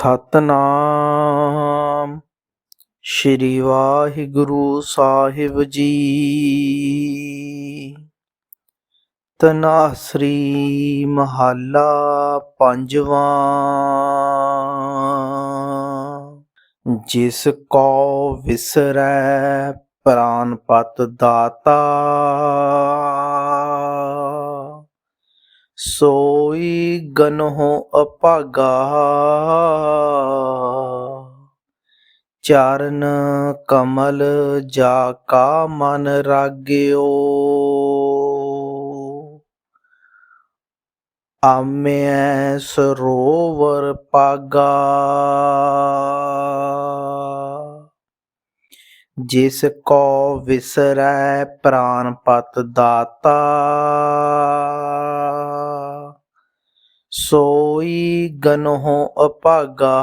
ਸਤਨਾਮ। ਸ਼੍ਰੀ ਵਾਹਿਗੁਰੂ ਸਾਹਿਬ ਜੀ। ਤਨਾਸਰੀ ਮਹੱਲਾ ਪੰਜਵਾਂ। ਜਿਸ ਕੋ ਵਿਸਰੈ ਪ੍ਰਾਨਪਤ ਦਾਤਾ। सोई गन हो अपागा। चारण कमल जाका मन राग्यो। आमे सरोवर पागा। जिस को विसरै प्राण पत दाता सोई गनहो अपागा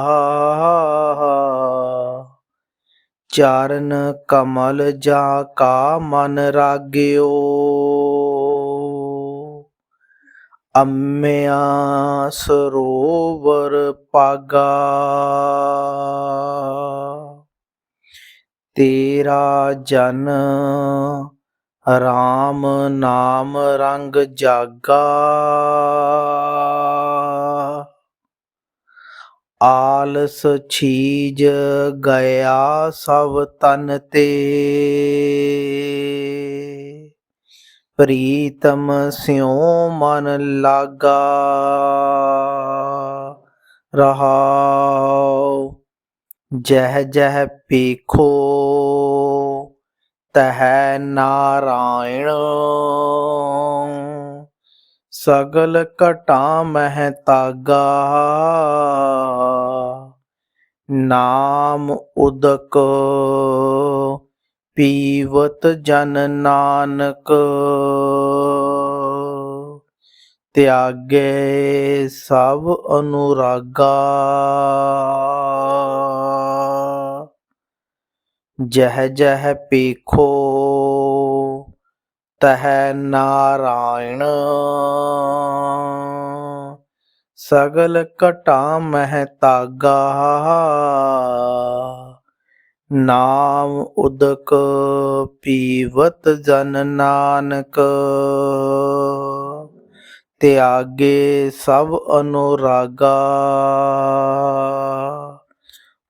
चरण कमल जा का मन राग्यो अम्या सरोवर पागा ਤੇਰਾ ਜਨ ਰਾਮ ਨਾਮ ਰੰਗ ਜਾਗਾ। ਆਲਸ ਛੀਜ ਗਿਆ ਸਭ ਤਨ ਤੇ। ਪ੍ਰੀਤਮ ਸਿਉ ਮਨ ਲਾਗਾ। ਰਹਾਉ ਜਹ ਜਹ ਪੀਖੋ, ਤਹ ਨਾਰਾਇਣ। ਸਗਲ ਘਟਾ ਮਹਿ ਤਾਗਾ, ਨਾਮ ਉਦਕ ਪੀਵਤ ਜਨ ਨਾਨਕ। ਤਿਆਗੇ ਸਭ ਅਨੁਰਾਗਾ। ਜਹ ਜਹ ਪੀਖੋ ਤਹ ਨਾਰਾਇਣ। ਸਗਲ ਘਟਾ ਮਹਿ ਤਾਗਾ ਨਾਮ ਉਦਕ ਪੀਵਤ ਜਨ ਨਾਨਕ। ਤਿਆਗੇ ਸਭ ਅਨੁਰਾਗਾ।